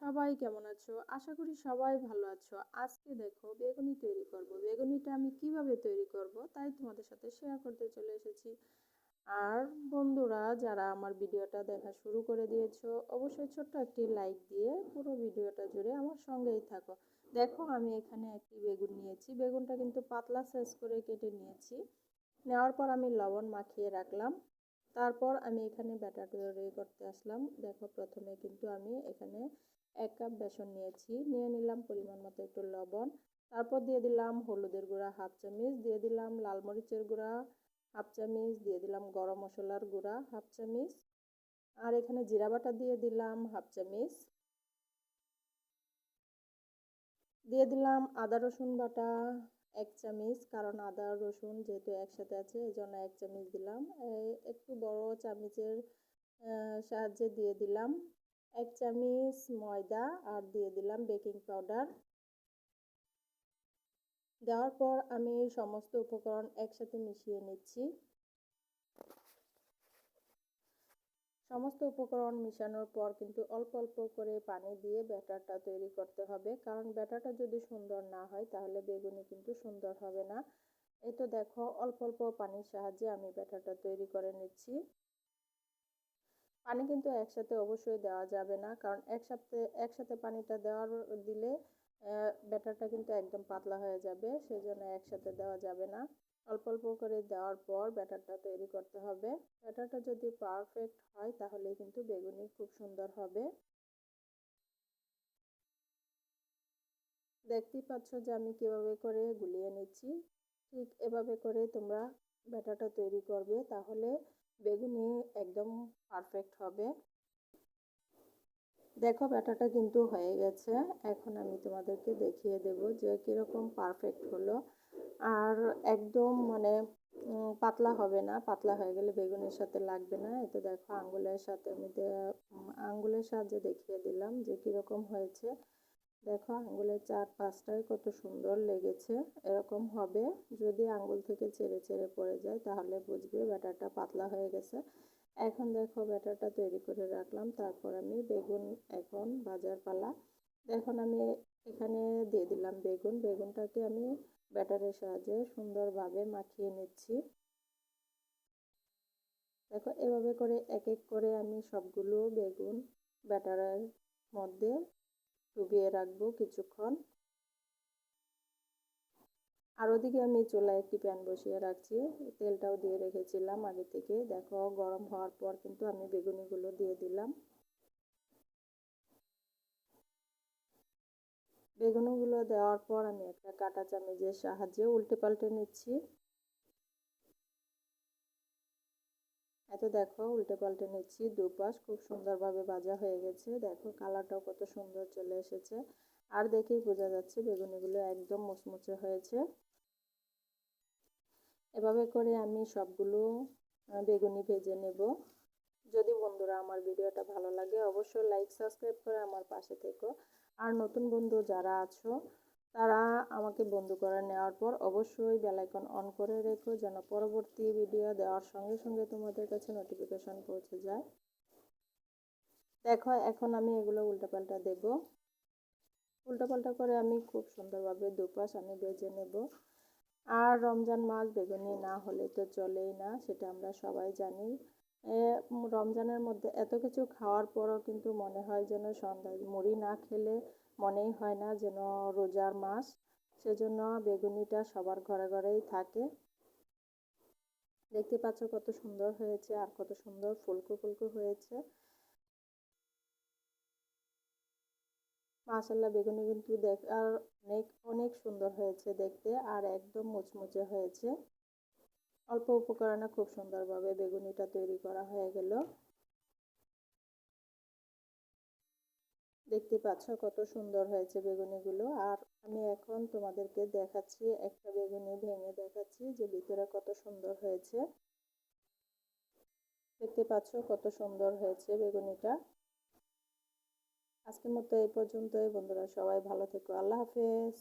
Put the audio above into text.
সবাই কেমন আছো? আশা করি সবাই ভালো আছো। আজকে দেখো, বেগুনি তৈরি করব। বেগুনিটা আমি কীভাবে তৈরি করব তাই তোমাদের সাথে শেয়ার করতে চলে এসেছি। আর বন্ধুরা, যারা আমার ভিডিওটা দেখা শুরু করে দিয়েছ, অবশ্যই ছোট্ট একটি লাইক দিয়ে পুরো ভিডিওটা জুড়ে আমার সঙ্গেই থাকো। দেখো, আমি এখানে একটি বেগুন নিয়েছি। বেগুনটা কিন্তু পাতলা সাইজ করে কেটে নিয়েছি। নেওয়ার পর আমি লবণ মাখিয়ে রাখলাম। তারপর আমি এখানে ব্যাটার তৈরি করতে আসলাম। দেখো প্রথমে কিন্তু আমি এখানে এক কাপ বেসন নিয়েছি। নিয়ে নিলাম পরিমাণ মতো একটু লবণ। তারপর দিয়ে দিলাম হলুদের গুঁড়া হাফ চামচ, দিয়ে দিলাম লাল মরিচের গুঁড়া হাফ চামচ, দিয়ে দিলাম গরম মশলার গুঁড়া হাফ চামচ। আর এখানে জিরা বাটা দিয়ে দিলাম হাফ চামচ। দিয়ে দিলাম আদা রসুন বাটা। এক চামিচ, কারণ আদা, রসুন যেহেতু একসাথে আছে এই জন্য এক চামিচ দিলাম। একটু বড় চামিচের সাহায্যে দিয়ে দিলাম। এক চামিচ ময়দা আর দিয়ে দিলাম বেকিং পাউডার। দেওয়ার পর আমি সমস্ত উপকরণ একসাথে মিশিয়ে নিচ্ছি। সমস্ত উপকরণ মিশানোর পর কিন্তু অল্প অল্প করে পানি দিয়ে ব্যাটারটা তৈরি করতে হবে। কারণ ব্যাটারটা যদি সুন্দর না হয়, তাহলে বেগুনি কিন্তু সুন্দর হবে না। এই তো দেখো, অল্প অল্প পানির সাহায্যে আমি ব্যাটারটা তৈরি করে নিচ্ছি। পানি কিন্তু একসাথে অবশ্যই দেওয়া যাবে না, কারণ একসাথে একসাথে পানিটা দেওয়ার দিলে ব্যাটারটা কিন্তু একদম পাতলা হয়ে যাবে, সেজন্য একসাথে দেওয়া যাবে না। অল্প অল্প করে দেওয়ার পর ব্যাটারটা তৈরি করতে হবে। ব্যাটারটা যদি পারফেক্ট হয় তাহলে কিন্তু বেগুনি খুব সুন্দর হবে। দেখতেই পাচ্ছ যে আমি কীভাবে করে গুলিয়ে নিচ্ছি। ঠিক এভাবে করে তোমরা ব্যাটারটা তৈরি করবে তাহলে বেগুনি একদম পারফেক্ট হবে। দেখো ব্যাটারটা কিন্তু হয়ে গেছে। এখন আমি তোমাদেরকে দেখিয়ে দেব যে কীরকম পারফেক্ট হলো। আর একদম মানে পাতলা হবে না, পাতলা হয়ে গেলে বেগুনের সাথে লাগবে না। এতে দেখো আঙ্গুলের সাথে আমি আঙ্গুলের সাহায্যে দেখিয়ে দিলাম যে কীরকম হয়েছে। দেখো আঙ্গুলের চার পাঁচটায় কত সুন্দর লেগেছে, এরকম হবে। যদি আঙ্গুল থেকে ছেড়ে ছেড়ে পড়ে যায় তাহলে বুঝবে ব্যাটারটা পাতলা হয়ে গেছে। এখন দেখো ব্যাটারটা তৈরি করে রাখলাম। তারপর আমি বেগুন এখন বাজার পালা এখন আমি এখানে দিয়ে দিলাম বেগুন। বেগুনটাকে আমি ব্যাটারের সাহায্যে সুন্দরভাবে মাখিয়ে নিচ্ছি। দেখো, এভাবে করে এক এক করে আমি সবগুলো বেগুন ব্যাটারের মধ্যে ডুবিয়ে রাখব কিছুক্ষণ। আর ওদিকে আমি চুলায় একটি প্যান বসিয়ে রাখছি। তেলটাও দিয়ে রেখেছিলাম আগে থেকে। দেখো, গরম হওয়ার পর কিন্তু আমি বেগুনিগুলো দিয়ে দিলাম। বেগুনগুলো দেওয়ার পর আমি একটা কাটা চামচের সাহায্যে উল্টে পাল্টে নিচ্ছি। এত দেখো উল্টে পাল্টে নিচ্ছি, দুপাশ খুব সুন্দরভাবে ভাজা হয়ে গেছে। দেখো কালারটাও কত সুন্দর চলে এসেছে। আর দেখেই বোঝা যাচ্ছে বেগুনিগুলো একদম মুচমুচে হয়েছে। এভাবে করে আমি সবগুলো বেগুনি ভেজে নেব। যদি বন্ধুরা আমার ভিডিওটা ভালো লাগে, অবশ্যই লাইক সাবস্ক্রাইব করে আমার পাশে থেকো। আর নতুন বন্ধু যারা আছো, তারা আমাকে বন্ধু করে নেওয়ার পর অবশ্যই বেলাইকন অন করে রেখো, যেন পরবর্তী ভিডিও দেওয়ার সঙ্গে সঙ্গে তোমাদের কাছে নোটিফিকেশন পৌঁছে যায়। দেখো, এখন আমি এগুলো উল্টাপাল্টা দেব। উল্টাপাল্টা করে আমি খুব সুন্দরভাবে দুপাশ আমি বেজে নেব। আর রমজান মাস বেগুনি না হলে তো চলেই না, সেটা আমরা সবাই জানি। রমজানের মধ্যে এত কিছু খাওয়ার পরও কিন্তু মনে হয় যেন সন্ধ্যায় মুড়ি না খেলে মনেই হয় না যেন রোজার মাস। সেজন্য বেগুনিটা সবার ঘরে ঘরেই থাকে। দেখতে পাচ্ছ কত সুন্দর হয়েছে আর কত সুন্দর ফুলকো ফুলকো হয়েছে। মাসাল্লাহ বেগুনি কিন্তু দেখ, আর অনেক অনেক সুন্দর হয়েছে দেখতে আর একদম মুচমুচে হয়েছে। অল্প উপকরণে খুব সুন্দরভাবে বেগুনিটা তৈরি করা হয়ে গেল। দেখতে পাচ্ছ কত সুন্দর হয়েছে বেগুনিগুলো। আর আমি এখন তোমাদেরকে দেখাচ্ছি, একটা বেগুনি ভেঙে দেখাচ্ছি যে ভিতরে কত সুন্দর হয়েছে। দেখতে পাচ্ছ কত সুন্দর হয়েছে বেগুনিটা। আজকের মতো এই পর্যন্তই। বন্ধুরা সবাই ভালো থেকো। আল্লাহ হাফেজ।